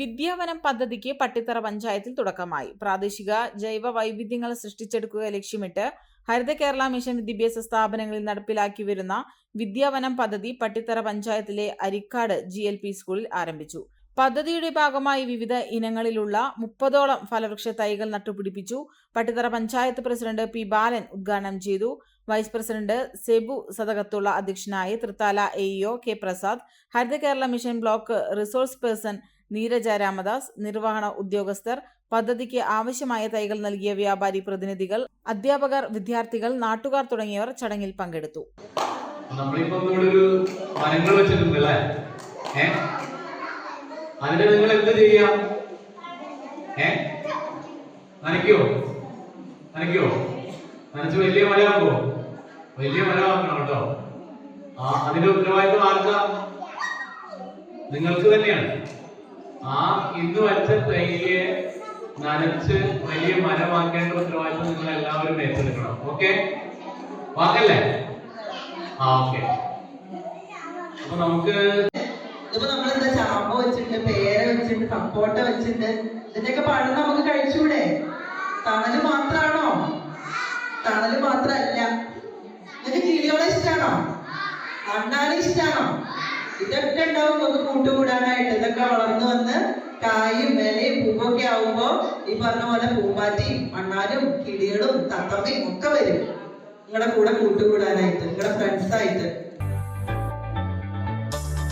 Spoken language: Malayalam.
വിദ്യാവനം പദ്ധതിക്ക് പട്ടിത്തറ പഞ്ചായത്തിൽ തുടക്കമായി. പ്രാദേശിക ജൈവ വൈവിധ്യങ്ങൾ സൃഷ്ടിച്ചെടുക്കുക ലക്ഷ്യമിട്ട് ഹരിത കേരള മിഷൻ വിദ്യാഭ്യാസ സ്ഥാപനങ്ങളിൽ നടപ്പിലാക്കി വരുന്ന വിദ്യാവനം പദ്ധതി പട്ടിത്തറ പഞ്ചായത്തിലെ അരിക്കാട് ജി എൽ പി സ്കൂളിൽ ആരംഭിച്ചു. പദ്ധതിയുടെ ഭാഗമായി വിവിധ ഇനങ്ങളിലുള്ള മുപ്പതോളം ഫലവൃക്ഷ തൈകൾ നട്ടുപിടിപ്പിച്ചു. പട്ടിത്തറ പഞ്ചായത്ത് പ്രസിഡന്റ് പി ബാലൻ ഉദ്ഘാടനം ചെയ്തു. വൈസ് പ്രസിഡന്റ് സെബു സദകത്തുള്ള അധ്യക്ഷനായി Thrithala AEO K Prasad Haritha Kerala mission block resource person Neeraja Ramdas നിർവഹണ ഉദ്യോഗസ്ഥർ പദ്ധതിക്ക് ആവശ്യമായ തൈകൾ നൽകിയ വ്യാപാരി പ്രതിനിധികൾ അധ്യാപകർ വിദ്യാർത്ഥികൾ നാട്ടുകാർ തുടങ്ങിയവർ ചടങ്ങിൽ പങ്കെടുത്തു. ഒരു വെച്ചിട്ടുണ്ട് അല്ലേ? നിങ്ങൾ ചെയ്യാം? ആ നിങ്ങൾക്ക് തന്നെയാണ്. ആ ഇന്ന് വച്ച തൈയെ നനച്ച് വലിയ മരമാക്കേണ്ട ഉത്തരവാദിത്വം നിങ്ങൾ എല്ലാവരും ഏറ്റെടുക്കണം. ഓക്കെ വാക്കല്ലേ? ആ ഓക്കെ അപ്പൊ നമുക്ക് ഇതിപ്പോ നമ്മളെന്താ ചാമ്പ വെച്ചിട്ടുണ്ട് പേര വെച്ചിട്ടുണ്ട് സപ്പോട്ട വെച്ചിട്ടുണ്ട്. ഇതിന്റെയൊക്കെ പഴം നമുക്ക് കഴിച്ചൂടെ? തണൽ മാത്രാണോ? തണൽ മാത്രല്ല. നിങ്ങൾക്ക് കിളികളെ ഇഷ്ടാണോ? അണ്ണാനെ ഇഷ്ടാണോ? ഇതൊക്കെ ഉണ്ടാവും ഒന്ന് കൂട്ടുകൂടാനായിട്ട്. ഇതൊക്കെ വളർന്നു വന്ന് കായും ഇലയും പൂവൊക്കെ ആവുമ്പോ ഈ പറഞ്ഞ പോലെ പൂമ്പാറ്റയും അണ്ണാനും കിളികളും തത്തമ്മയും ഒക്കെ വരും. നിങ്ങളുടെ കൂടെ കൂട്ടുകൂടാനായിട്ട് നിങ്ങളുടെ ഫ്രണ്ട്സ് ആയിട്ട്.